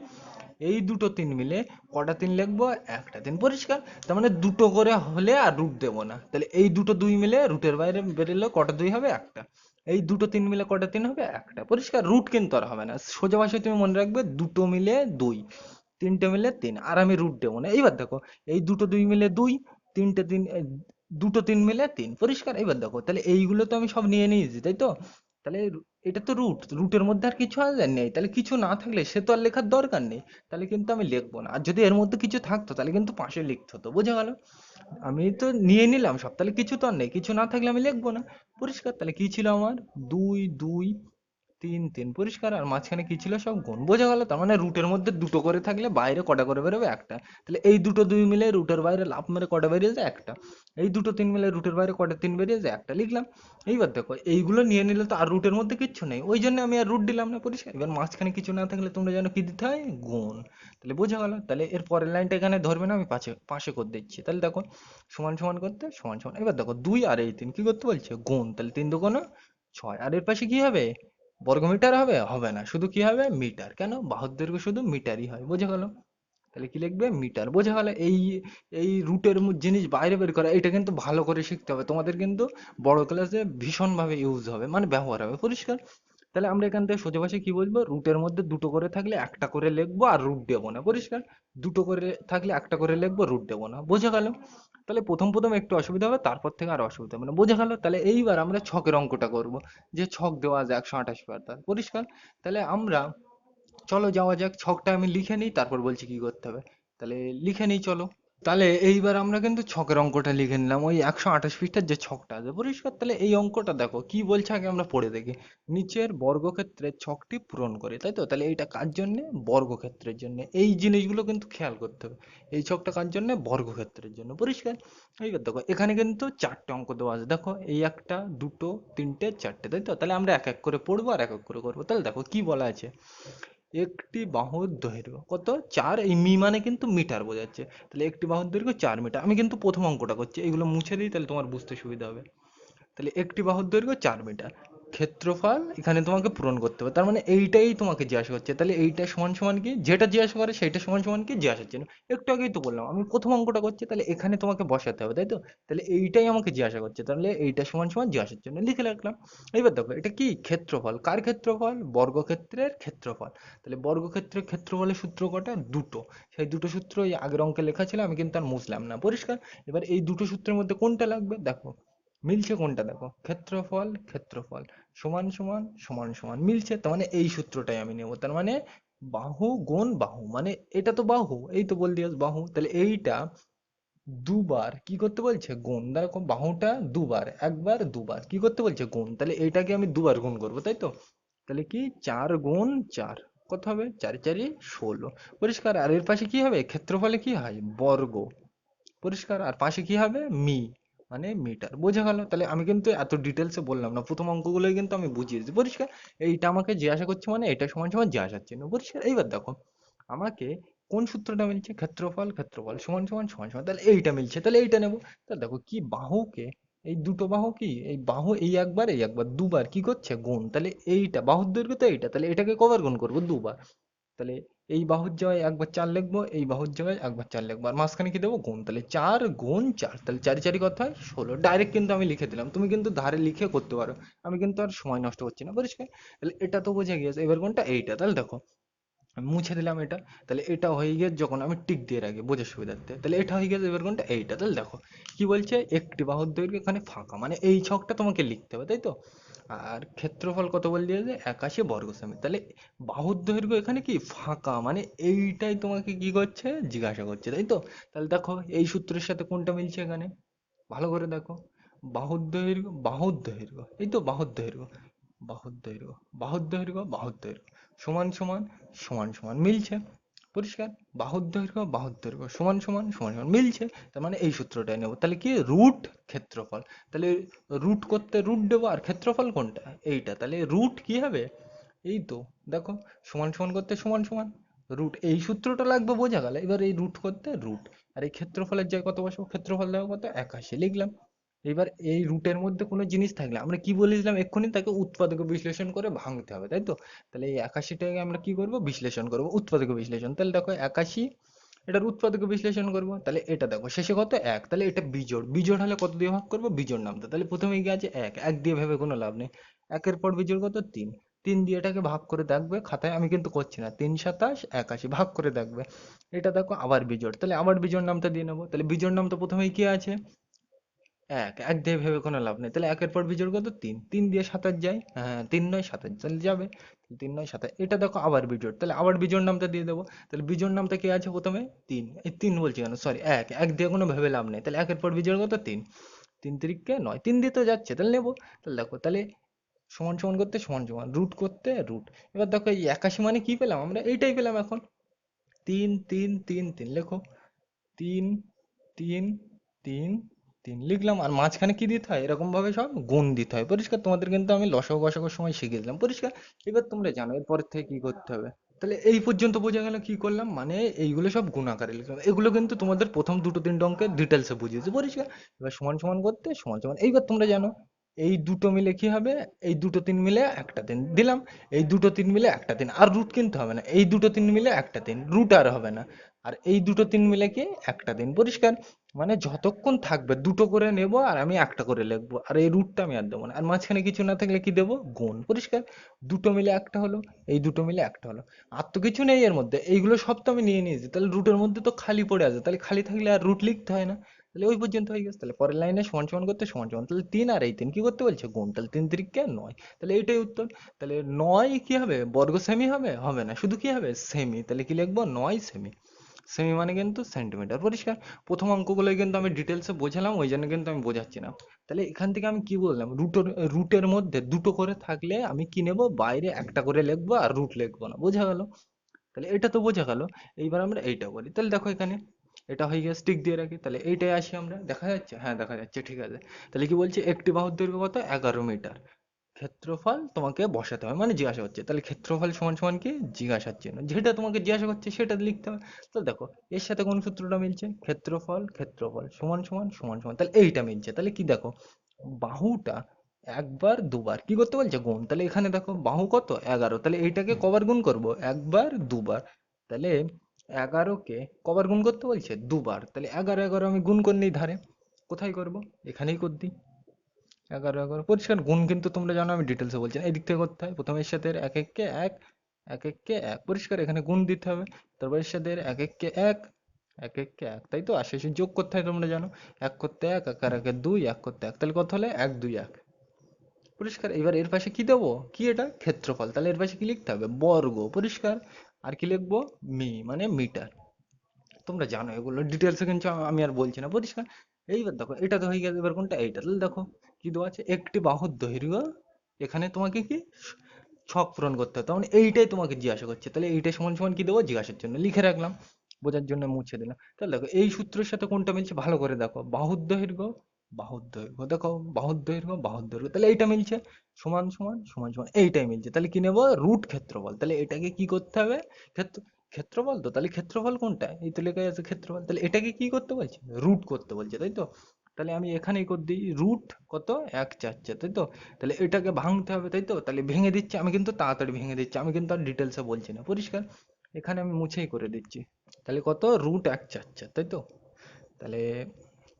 এই দুটো তিন মিলে কটা তিন লিখব? একটা তিন, পরিষ্কার। তার মানে দুটো করে হলে আর রুট দেবো না। তাহলে এই দুটো দুই মিলে রুটের বাইরে বেরোলে কটা দুই হবে? একটা। এই দুটো তিন মিলে কটা তিন হবে? একটা। পরিষ্কার রুট কিন্তু আর হবে না। সোজা ভাষায় তুমি মনে রাখবে, দুটো মিলে দুই, তিনটে মিলে তিন। আর আমি রুট দেবো না। এইবার দেখো, এই দুটো দুই মিলে দুই, তিনটে তিন দুটো তিন মিলে তিন। পরিষ্কার? এবার দেখো, তাহলে এইগুলো তো আমি সব নিয়ে নিয়েছি, তাই তো? তাহলে এটা তো রুট রুটের মধ্যে আর কিছু আর নেই। তাহলে কিছু না থাকলে সে তো আর লেখার দরকার নেই। তাহলে কিন্তু আমি লিখব না। আর যদি এর মধ্যে কিছু থাকতো, তাহলে কিন্তু পাশে লিখতে হতো। বোঝা গেল? আমি তো নিয়ে নিলাম সব। তাহলে কিছু তো আর নেই। কিছু না থাকলে আমি লিখব না। পরিষ্কার। তাহলে কি ছিল আমার? দুই দুই তিন তিন পরিষ্কার, আর মাঝখানে কি ছিল সব গুণ বোঝা গেল, তার মানে রুটের মধ্যে দুটো করে থাকলে বাইরে কটা করে বেরোবে? একটা। তাহলে এই দুটো দুই মিলে রুটের বাইরে লাফ মেরে কটা বেরিয়ে যায়? একটা। এই দুটো তিন মিলে রুটের বাইরে কটা তিন বেরিয়ে যায়? একটা। লিখলাম। এইবার দেখো, এইগুলো নিয়ে নিলে তো আর রুটের মধ্যে কিচ্ছু নেই। ওই জন্য আমি আর রুট দিলাম না পরিষ্কার। এবার মাঝখানে কিছু না থাকলে তোমরা জানো কি দিতে হয়? গুণ। তাহলে বোঝা গেল। তাহলে এর পরের লাইনটা এখানে ধরবে না, আমি পাশে পাশে করে দিচ্ছি। তাহলে দেখো, সমান সমান করতে, সমান সমান। এবার দেখো, দুই আর এই তিন, কি করতে বলছে? গুণ। তাহলে তিন দুগুণ ছয়। আর এর পাশে কি হবে? বর্গমিটার হবে? হবে না। শুধু কি হবে? মিটার। কেন? বাহুর দৈর্ঘ্য শুধু মিটারই হয়। বোঝা গেল? তাহলে কি লিখবে? মিটার। বোঝা গেল? এই এই রুটের জিনিস বাইরে বের করা, এটা কিন্তু ভালো করে শিখতে হবে। তোমাদের কিন্তু বড় ক্লাসে ভীষণভাবে ইউজ হবে। মানে ব্যবহার হবে। পরিষ্কার? তাহলে আমরা এখান থেকে সোজা ভাষায় কি বলব? রুটের মধ্যে দুটো করে থাকলে একটা করে লিখব আর রুট দেবো না। পরিষ্কার? দুটো করে থাকলে একটা করে লিখব রুট দেবো না। বোঝা গেল? তাহলে প্রথম প্রথম একটু অসুবিধা হবে, তারপর থেকে আর অসুবিধা হবে না। বোঝা গেল? তাহলে এইবার আমরা ছকের অঙ্কটা করব। যে ছক দেওয়া আছে একশো আঠাশ পাতার পরিষ্কার? তাহলে আমরা, চলো যাওয়া যাক, ছকটা আমি লিখে নিই, তারপর বলছি কি করতে হবে। তাহলে লিখে নিই, চলো। তাহলে এইবার আমরা কিন্তু ছকের অঙ্কটা লিখে নিলাম। ওই একশো আঠাশ পৃষ্ঠার যে ছকটা আছে, পরিষ্কার? তাহলে এই অঙ্কটা দেখো, কি বলছে আগে আমরা পড়ে দেখি। নিচের বর্গক্ষেত্রের ছকটি পূরণ করে, তাই তো? তাহলে এইটা কার জন্যে? বর্গক্ষেত্রের জন্য। এই জিনিসগুলো কিন্তু খেয়াল করতে হবে। এই ছকটা কার জন্যে? বর্গক্ষেত্রের জন্য, পরিষ্কার? এইবার দেখো, এখানে কিন্তু চারটে অঙ্ক দেওয়া আছে। দেখো, এই একটা, দুটো, তিনটে, চারটে, তাই তো? তাহলে আমরা এক এক করে পড়ব আর এক এক করে করব। তাহলে দেখো, কি বলা আছে? একটি বাহুর দৈর্ঘ্য, কত? চার, এই মি মানে কিন্তু মিটার বোঝাচ্ছে। তাহলে একটি বাহুর দৈর্ঘ্য চার মিটার। আমি কিন্তু প্রথম অঙ্কটা করছি, এগুলো মুছে দিই, তাহলে তোমার বুঝতে সুবিধা হবে। তাহলে একটি বাহুর দৈর্ঘ্য চার মিটার। ক্ষেত্রফল এখানে তোমাকে পূরণ করতে হবে। তার মানে এইটাই তোমাকে জিজ্ঞাসা করছে। তাহলে এইটা সমান সমান কি? যেটা জিজ্ঞাসা করে সেইটা সমান সমান কি? জিজ্ঞাসা চিহ্ন একটু আগেই তো বললাম, আমি প্রথম অঙ্কটা করছি, তাহলে এখানে তোমাকে বসাতে হবে, তাই তো? তাহলে এইটাই আমাকে জিজ্ঞাসা করছে, তাহলে এইটা সমান সমান জিজ্ঞাসার জন্য লিখে রাখলাম। এইবার দেখো, এটা কি? ক্ষেত্রফল। কার ক্ষেত্রফল? বর্গক্ষেত্রের ক্ষেত্রফল। তাহলে বর্গক্ষেত্রের ক্ষেত্রফলের সূত্র কটা? দুটো। সেই দুটো সূত্র আগের অঙ্কে লেখা ছিল, আমি কিন্তু আর মুছলাম না। পরিষ্কার? এবার এই দুটো সূত্রের মধ্যে কোনটা লাগবে? দেখো মিলছে কোনটা দেখো? ক্ষেত্রফল ক্ষেত্রফল। সমান সমান সমান সমান। মিলছে, তার মানে এই সূত্রটাই আমি নেব। তার মানে বাহু গুণ বাহু মানে এটা তো বাহু, এই তো বল দিয়ে বাহু। তাহলে এইটা দুবার কি করতে বলছে? গুণ। দেখো, বাহুটা দুবার, একবার দুবার। কি করতে বলছে? গুণ। তাহলে এইটাকে আমি দুবার গুণ করব, তাই তো? তাহলে কি? চার গুণ চার। কত হবে? চার চারি ষোলো। পরিষ্কার? আর এর পাশে কি হবে? ক্ষেত্রফলে কি হয়? বর্গ। পরিষ্কার? আর পাশে কি হবে? মি। মানে মিটার বোঝা গেল? তাহলে আমি কিন্তু এত ডিটেলসে বললাম না। প্রথম অঙ্কগুলোই কিন্তু আমি বুঝিয়ে দিচ্ছি পরিষ্কার, এইটা আমাকে জিজ্ঞাসা করছে মানে এটা সমান সমান জিজ্ঞাসার চিহ্ন। পরিষ্কার? এইবার দেখো, আমাকে কোন সূত্রটা মিলছে? ক্ষেত্রফল ক্ষেত্রফল সমান সমান সমান সমান, তাহলে এইটা মিলছে। তাহলে এইটা নেব। তাহলে দেখো, কি বাহুকে, এই দুটো বাহু কি? এই বাহু এই একবার এই একবার দুবার কি করছে? গুণ। তাহলে এইটা, বাহুর দৈর্ঘ্য তো এইটা। তাহলে এটাকে কবার গুণ করব? দুবার। তাহলে এই বাহুর জায়গায় একবার চার লিখব, এই বাহুর জায়গায় একবার চার লিখব। আর মাঝখানে কি দেবো? গুণ। তাহলে চার গুণ চার। তাহলে চারি চারি কত হয়? ষোলো। ডাইরেক্ট কিন্তু আমি লিখে দিলাম। তুমি কিন্তু ধারে লিখে করতে পারো। আমি কিন্তু আর সময় নষ্ট করছি না পরিষ্কার তাহলে এটা তো বোঝা গিয়েছে। এবার কোনটা এইটা। তাহলে দেখো মুছে দিলাম এটা। তাহলে এটা হয়ে গিয়ে যখন আমি টিক দিয়ে রাখি বোঝার সুবিধার্থে। তাহলে এটা হয়ে গেছে এবার কোনটা এইটা। তাহলে দেখো, কি বলছে? একটি বাহুর দৈর্ঘ্য এখানে ফাঁকা। মানে এই ছকটা তোমাকে লিখতে হবে, তাই তো? আর ক্ষেত্রফল কত বল দিয়েছে? একাশি বর্গ সেমি তাহলে বাহুর দৈর্ঘ্য এখানে কি? ফাঁকা। মানে এইটাই তোমাকে কি করছে? জিজ্ঞাসা করছে, তাই তো? তাহলে দেখো, এই সূত্রের সাথে কোনটা মিলছে এখানে? ভালো করে দেখো। বাহুর দৈর্ঘ্য বাহুর দৈর্ঘ্য, এই তো বাহুর দৈর্ঘ্য। বাহুর দৈর্ঘ্য বাহুর দৈর্ঘ্য বাহুর দৈর্ঘ্য। সমান সমান সমান সমান মিলছে। পরিষ্কার? বাহুর দৈর্ঘ্য বাহুর দৈর্ঘ্য সমান সমান সমান সমান, মিলছে। তার মানে এই সূত্রটাই নেব। তাহলে কি? রুট ক্ষেত্রফল। তাহলে রুট করতে রুট দেবো আর ক্ষেত্রফল কোনটা? এইটা। তাহলে রুট কি হবে? এই তো, দেখো, সমান সমান করতে সমান সমান, রুট। এই সূত্রটা লাগবে, বোঝা গেল। এবার এই রুট করতে রুট। আর এই ক্ষেত্রফলের জায়গায় কত বসাবো? ক্ষেত্রফল দেওয়া কত? একাশি। লিখলাম। এবার এই রুটের মধ্যে কোনো জিনিস থাকলে আমরা কি বলেছিলাম এক্ষুনি? তাকে উৎপাদক বিশ্লেষণ করে ভাঙতে হবে, তাই তো? তাহলে এই একাশিটাকে আমরা কি করব? বিশ্লেষণ করব, উৎপাদক বিশ্লেষণ। তাহলে দেখো একাশি, এটার উৎপাদক বিশ্লেষণ করব। তাহলে এটা দেখো, শেষে কত? এক। তাহলে এটা বিজোড়। বিজোড় হলে কত দিয়ে ভাগ করব? বিজোড় নামতে। তাহলে প্রথমে কি আছে এক। এক দিয়ে ভেবে কোনো লাভ নেই। একের পর বিজোড় কত? তিন। তিন দিয়ে এটাকে ভাগ করে দেখবে, খাতায় আমি কিন্তু করছি না। তিন সাতাশ, একাশি, ভাগ করে দেখবে। এটা দেখো আবার বিজোড়। তাহলে আবার বিজোড় নামটা দিয়ে নেব। তাহলে বিজোড় নামটা প্রথমেই কি আছে? এক এক দিয়ে ভেবে কোনো লাভ নেই। তাহলে একের পর বিজোড় কত তিন। তিন দিয়ে সাতাশ যায়। হ্যাঁ তিন নয়, সাতাশ তাহলে যাবে। তিন নয়, সাতাশ। এটা দেখো আবার বিজোড় তাহলে আবার বিজোড় নামটা দিয়ে দেবো। তাহলে বিজোড় নামটা কি আছে প্রথমে? তিন। এই তিন বলছি কেন? সরি এক। এক দিয়ে কোনো ভেবে লাভ নেই। তাহলে একের পর বিজোড় কত তিন। তিন তিরিককে নয়। তিন দিয়ে তো যাচ্ছে, তাহলে নেব। তাহলে দেখো, তাহলে সমান সমান করতে সমান সমান রুট করতে রুট এবার দেখো এই একাশি মানে কি পেলাম? আমরা এইটাই পেলাম এখন। তিন তিন তিন তিন। লেখো। তিন তিন তিন তিন লিখলাম আর মাঝখানে কি দিতে হয়? এরকম ভাবে সব গুণ দিতে হয়। পরিষ্কার, তোমাদের কিন্তু আমি লসাগু বসকর সময় শিখিয়ে দিলাম। পরিষ্কার, এবার তোমরা জানো, এরপর থেকে কি করতে হবে? তাহলে এই পর্যন্ত বোঝা গেল কি করলাম? মানে এইগুলো সব গুণ আকারে লিখলাম। এগুলো কিন্তু তোমাদের প্রথম দুটো তিনটে অঙ্কের ডিটেলসে বুঝিয়েছি। পরিষ্কার, এবার সমান সমান করতে, সমান সমান, এইবার তোমরা জানো। এই দুটো মিলে কি হবে? এই দুটো তিন মিলে একটা দিন দিলাম। এই দুটো তিন মিলে একটা দিন আর রুট কিনতে হবে না। এই দুটো তিন মিলে একটা দিন রুট আর হবে না। আর এই দুটো তিন মিলে কি? একটা দিন পরিষ্কার? মানে যতক্ষণ থাকবে, দুটো করে নেব আর আমি একটা করে লিখব। আর এই রুটটা আমি আর দেবো না। আর মাঝখানে কিছু না থাকলে কি দেবো? গুণ। পরিষ্কার? দুটো মিলে একটা হলো। এই দুটো মিলে একটা হলো। আর তো কিছু নেই এর মধ্যে। এইগুলো সব তো আমি নিয়ে নিয়েছি। তাহলে রুটের মধ্যে তো খালি পড়ে আছে। তাহলে খালি থাকলে আর রুট লিখতে হয় না। তাহলে ওই পর্যন্ত হয়ে গেছে। তাহলে পরের লাইনে সমান সমান করতে সমান সমান। তাহলে তিন আর এই তিন কি করতে বলছে? গুণ। তাহলে তিন তিরিকে নয়। তাহলে এইটাই উত্তর। তাহলে নয় কি হবে? বর্গ সেমি হবে? হবে না। শুধু কি হবে? সেমি তাহলে কি লিখব? নয় সেমি সেমি মানে কিন্তু সেন্টিমিটার পরিষ্কার। প্রথম অঙ্কগুলোই কিন্তু আমি ডিটেলসে বোঝালাম, ওই জন্য কিন্তু আমি বোঝাচ্ছি না। তাহলে এখান থেকে আমি কি বললাম? রুটের রুটের মধ্যে দুটো করে থাকলে আমি কি নেব? বাইরে একটা করে লিখব আর রুট লিখব না। বোঝা গেল? তাহলে এটা তো বোঝা গেল। এইবার আমরা এইটা করি। তাহলে দেখো এখানে এটা হয়ে গেছে স্টিক দিয়ে রাখি। তাহলে এইটাই আসি আমরা। দেখা যাচ্ছে? হ্যাঁ দেখা যাচ্ছে, ঠিক আছে। তাহলে কি বলছে? একটি বাহুর দৈর্ঘ্য কত? এগারো মিটার। ক্ষেত্রফল তোমাকে বসাতে হবে মানে জিজ্ঞাসা হচ্ছে তাহলে ক্ষেত্রফল সমান সমান কি? জিজ্ঞাসার চিহ্ন যেটা তোমাকে জিজ্ঞাসা করছে, সেটা লিখতে হবে। তো দেখো, এর সাথে কোন সূত্রটা মিলছে? ক্ষেত্রফল ক্ষেত্রফল সমান সমান সমান সমান। তাহলে এইটা মিলছে। তাহলে কি দেখো? বাহুটা একবার, দুবার, কি করতে বলছে? গুণ। তাহলে এখানে দেখো, বাহু কত? এগারো। তাহলে এইটাকে কবার গুণ করব? একবার, দুবার। তাহলে এগারোকে কবার গুণ করতে বলছে? দুবার। তাহলে এগারো এগারো আমি গুণ করে নিই ধারে। কোথায় করব? এখানেই করে দিই এগারো এগারো। পরিষ্কার, গুণ কিন্তু তোমরা জানো, আমি ডিটেলসে বলছি না। এদিক থেকে করতে হয়। প্রথমে এর সাথে এক এককে এক এক এককে এক। পরিষ্কার, এখানে গুণ দিতে হবে। তারপর এর সাথে এক এককে এক এক এককে এক। তাই তো? আর শেষে যোগ করতে হয় তোমরা জানো। এক করতে এক এক আর একে দুই, এক করতে এক। তাহলে কত হলে? এক, দুই, এক। পরিষ্কার, এবার এর পাশে কি দেবো? কি এটা? ক্ষেত্রফল। তাহলে এর পাশে কি লিখতে হবে? বর্গ। পরিষ্কার আর কি লিখব? মি মানে মিটার। তোমরা জানো এগুলো। ডিটেলসে কিন্তু আমি আর বলছি না, পরিষ্কার। এইবার দেখো, এটা তো হয়ে গেছে, এবার কোনটা? এইটা। তাহলে দেখো, কি দেওয়া আছে? একটি বাহুর দৈর্ঘ্য, এখানে তোমাকে কি? ছক পূরণ করতে হবে। তার মানে এইটাই তোমাকে জিজ্ঞাসা করছে। তাহলে এইটাই সমান সমান কি দেবো? জিজ্ঞাসার জন্য। লিখে রাখলাম, বোঝার জন্য মুছে দিলাম। তাহলে দেখো, এই সূত্রের সাথে কোনটা মিলছে? ভালো করে দেখো। বাহুর দৈর্ঘ্য বাহুর দৈর্ঘ্য, দেখো বাহুর দৈর্ঘ্য বাহুর দৈর্ঘ্য, তাহলে এইটা মিলছে। সমান সমান সমান সমান, এইটাই মিলছে। তাহলে কি নেব? রুট ক্ষেত্রফল। তাহলে এটাকে কি করতে হবে? ক্ষেত্র, ক্ষেত্রফল তো? তাহলে ক্ষেত্রফল কোনটা? এই তো লেখা আছে ক্ষেত্রফল। তাহলে এটাকে কি করতে বলছে? রুট করতে বলছে, তাই তো? তাহলে আমি এখানেই করে দিই। রুট কত? এক চার তাই তো? তাহলে এটাকে ভাঙতে হবে, তাই তো? তাহলে ভেঙে দিচ্ছি, আমি কিন্তু তাড়াতাড়ি ভেঙে দিচ্ছি, আমি কিন্তু আর ডিটেলসে বলছি না। পরিষ্কার? এখানে আমি মুছেই করে দিচ্ছি। তাহলে কত? রুট এক চার তাই তো? তাহলে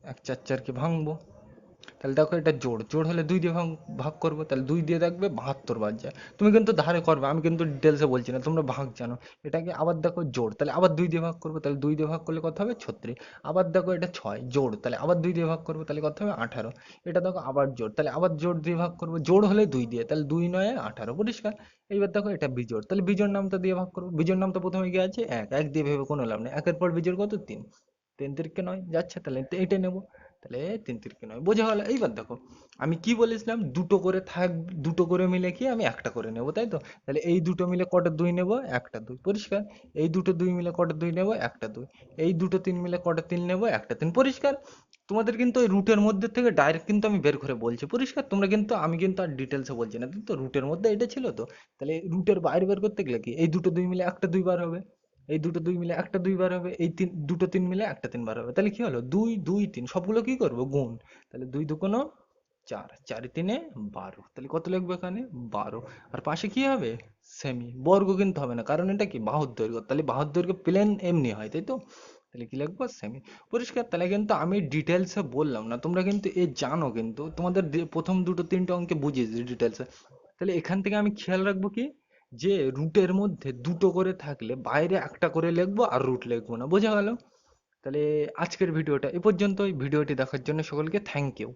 এক চার চারকে ভাঙবো। তাহলে দেখো এটা জোড় জোড় হলে দুই দিয়ে ভাগ ভাগ করব। তাহলে দুই দিয়ে দেখবে বাহাত্তর বার যায় তুমি কিন্তু ধারে করবে, আমি কিন্তু ডিটেলসে বলছি না, তোমরা ভাগ জানো। এটাকে আবার দেখো জোড়, তাহলে আবার দুই দিয়ে ভাগ করব, তাহলে দুই দিয়ে ভাগ করলে কত হবে? ছত্রিশ। আবার দেখো এটা ছয়, জোড়, তাহলে আবার দুই দিয়ে ভাগ করব, তাহলে কত হবে? আঠারো। এটা দেখো আবার জোড়, তাহলে আবার জোড় দিয়ে ভাগ করব, জোড় হলে দুই দিয়ে, তাহলে দুই নয়, আঠারো, পরিষ্কার। এইবার দেখো এটা বিজোড়, তাহলে বিজোড় নামটা দিয়ে ভাগ করব। বিজোড় নামটা প্রথমে গিয়ে আছে এক এক দিয়ে ভেবে কোনো লাভ নেই। একের পর বিজোড় কত? তিন। তিন তিরিকে নয়, যাচ্ছে, তাহলে তো এইটা নেব। তাহলে তিন তিরিকে নয়। বোঝা গেল। এইবার দেখো, আমি কি বলেছিলাম? দুটো করে থাক, দুটো করে মিলে কি আমি একটা করে নেব, তাই তো? তাহলে এই দুটো মিলে কটা দুই নেব? একটা দুই। পরিষ্কার? এই দুটো দুই মিলে কটা দুই নেব? একটা দুই। এই দুটো তিন মিলে কটা তিন নেব? একটা তিন। পরিষ্কার? তোমাদের কিন্তু ওই রুটের মধ্যে থেকে ডাইরেক্ট কিন্তু আমি বের করে বলছি। পরিষ্কার? তোমরা কিন্তু, আমি কিন্তু আর ডিটেলসে বলছি না। তো রুটের মধ্যে এটা ছিল তো? তাহলে রুটের বাইরে বের করতে গেলে কি? এই দুটো দুই মিলে একটা দুইবার হবে। এই দুটো দুই মিলে একটা দুইবার হবে, এই তিন, দুটো তিন মিলে একটা তিনবার হবে। তাহলে কি হলো? দুই দুই, তিন, সবগুলো কি করব? গুণ। তাহলে দুই দুকোনো চার, চারি তিনে বারো। তাহলে কত লিখব এখানে? বারো। আর পাশে কি হবে? সেমি বর্গ কিন্তু হবে না, কারণ এটা কি? বাহুর দৈর্ঘ্য। তাহলে বাহুর দৈর্ঘ্য প্লেন এমনি হয়, তাই তো? তাহলে কি লিখব? সেমি পরিষ্কার। তাহলে কিন্তু আমি ডিটেলসে বললাম না, তোমরা কিন্তু এ জানো কিন্তু। তোমাদের প্রথম দুটো তিনটে অঙ্কে বুঝিয়েছি ডিটেলসে তাহলে এখান থেকে আমি খেয়াল রাখব কি? যে রুটের মধ্যে দুটো করে থাকলে বাইরে একটা করে লিখব আর রুট লিখব না। বোঝা গেল? তাহলে আজকের ভিডিওটা এ পর্যন্তই। ভিডিওটি দেখার জন্য সকলকে থ্যাংক ইউ